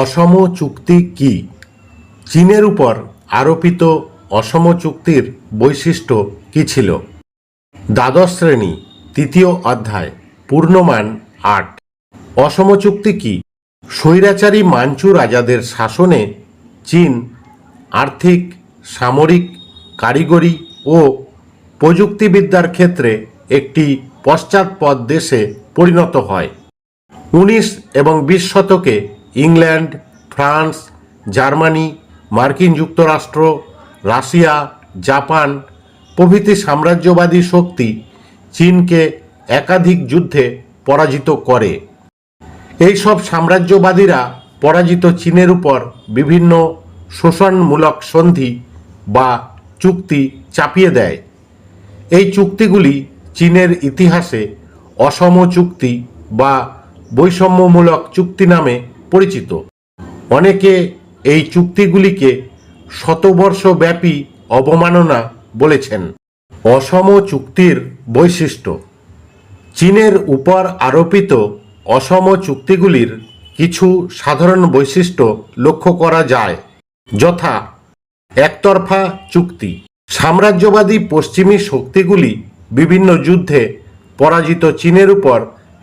অসম চুক্তি কি? চীনের উপর আরোপিত অসম চুক্তির বৈশিষ্ট্য কি ছিল? দ্বাদশ শ্রেণি, তৃতীয় অধ্যায়, পূর্ণমান আট। অসম চুক্তি কি? স্বৈরাচারী মাঞ্চু রাজাদের শাসনে চীন আর্থিক, সামরিক, কারিগরি ও প্রযুক্তিবিদ্যার ক্ষেত্রে একটি পশ্চাৎপদ দেশে পরিণত হয়। উনিশ এবং বিশ শতকে ইংল্যান্ড, ফ্রান্স, জার্মানি, মার্কিন যুক্তরাষ্ট্র, রাশিয়া, জাপান প্রভৃতি সাম্রাজ্যবাদী শক্তি চীনকে একাধিক যুদ্ধে পরাজিত করে। এই সব সাম্রাজ্যবাদীরা পরাজিত চীনের উপর বিভিন্ন শোষণমূলক সন্ধি বা চুক্তি চাপিয়ে দেয়। এই চুক্তিগুলি চীনের ইতিহাসে অসম চুক্তি বা বৈষম্যমূলক চুক্তি নামে পরিচিত। অনেকে এই চুক্তিগুলিকে শতবর্ষব্যাপী অবমাননা বলেছেন। অসম চুক্তির বৈশিষ্ট্য। চীনের উপর আরোপিত অসম চুক্তিগুলির কিছু সাধারণ বৈশিষ্ট্য লক্ষ্য করা যায়, যথা একতরফা চুক্তি। সাম্রাজ্যবাদী পশ্চিমী শক্তিগুলি বিভিন্ন যুদ্ধে পরাজিত চীনের উপর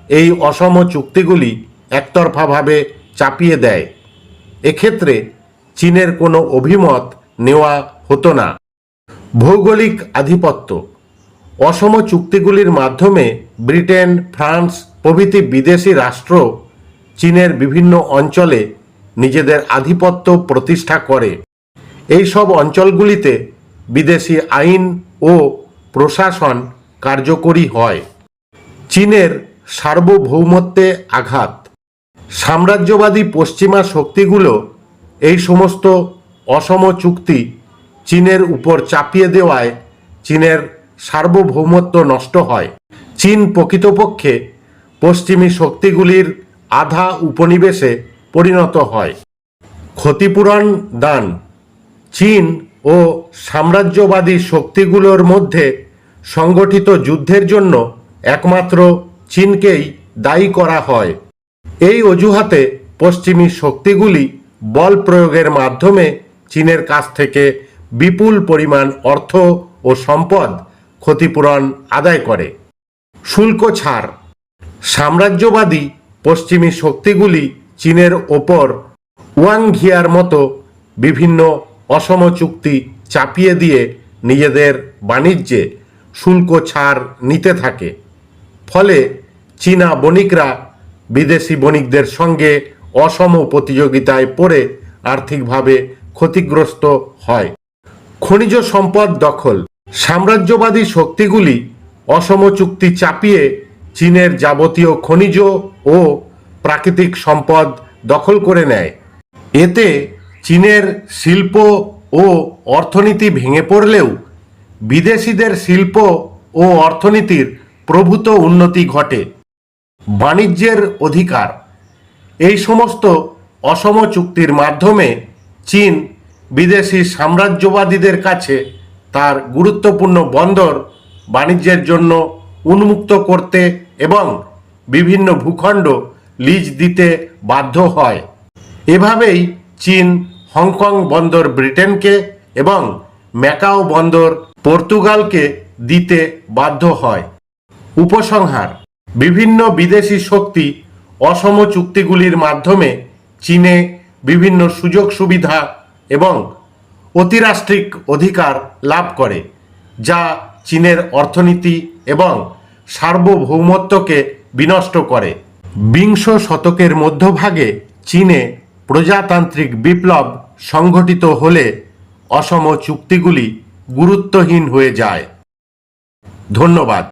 এই অসম চুক্তিগুলি একতরফাভাবে চাপিয়ে দেয়। এক্ষেত্রে চীনের কোনো অভিমত নেওয়া হতো না। ভৌগোলিক আধিপত্য। অসম চুক্তিগুলির মাধ্যমে ব্রিটেন, ফ্রান্স প্রভৃতি বিদেশি রাষ্ট্র চীনের বিভিন্ন অঞ্চলে নিজেদের আধিপত্য প্রতিষ্ঠা করে। এই সব অঞ্চলগুলিতে বিদেশি আইন ও প্রশাসন কার্যকরী হয়। চীনের সার্বভৌমত্বে আঘাত। সাম্রাজ্যবাদী পশ্চিমা শক্তিগুলো এই সমস্ত অসম চুক্তি চীনের উপর চাপিয়ে দেওয়ায় চীনের সার্বভৌমত্ব নষ্ট হয়। চীন প্রকৃতপক্ষে পশ্চিমী শক্তিগুলির আধা উপনিবেশে পরিণত হয়। ক্ষতিপূরণ দান। চীন ও সাম্রাজ্যবাদী শক্তিগুলোর মধ্যে সংগঠিত যুদ্ধের জন্য একমাত্র চীনকেই দায়ী করা হয়। এই অজুহাতে পশ্চিমী শক্তিগুলি বল প্রয়োগের মাধ্যমে চীনের কাছ থেকে বিপুল পরিমাণ অর্থ ও সম্পদ ক্ষতিপূরণ আদায় করে। শুল্ক ছাড়। সাম্রাজ্যবাদী পশ্চিমী শক্তিগুলি চীনের ওপর ওয়াংঘিয়ার মতো বিভিন্ন অসম চুক্তি চাপিয়ে দিয়ে নিজেদের বাণিজ্যে শুল্ক ছাড় নিতে থাকে। ফলে চীনা বণিকরা বিদেশি বণিকদের সঙ্গে অসম প্রতিযোগিতায় পড়ে আর্থিকভাবে ক্ষতিগ্রস্ত হয়। খনিজ সম্পদ দখল। সাম্রাজ্যবাদী শক্তিগুলি অসম চুক্তি চাপিয়ে চীনের যাবতীয় খনিজ ও প্রাকৃতিক সম্পদ দখল করে নেয়। এতে চীনের শিল্প ও অর্থনীতি ভেঙে পড়লেও বিদেশিদের শিল্প ও অর্থনীতির প্রভূত উন্নতি ঘটে। বাণিজ্যের অধিকার। এই সমস্ত অসম চুক্তির মাধ্যমে চীন বিদেশি সাম্রাজ্যবাদীদের কাছে তার গুরুত্বপূর্ণ বন্দর বাণিজ্যের জন্য উন্মুক্ত করতে এবং বিভিন্ন ভূখণ্ড লিজ দিতে বাধ্য হয়। এভাবেই চীন হংকং বন্দর ব্রিটেনকে এবং ম্যাকাও বন্দর পর্তুগালকে দিতে বাধ্য হয়। উপসংহার বিভিন্ন বিদেশি শক্তি অসম চুক্তিগুলির মাধ্যমে চীনে বিভিন্ন সুযোগ সুবিধা এবং অতিরাষ্ট্রিক অধিকার লাভ করে, যা চীনের অর্থনীতি এবং সার্বভৌমত্বকে বিনষ্ট করে। বিংশ শতকের মধ্যভাগে চীনে প্রজাতান্ত্রিক বিপ্লব সংঘটিত হলে অসম চুক্তিগুলি গুরুত্বহীন হয়ে যায়। ধন্যবাদ।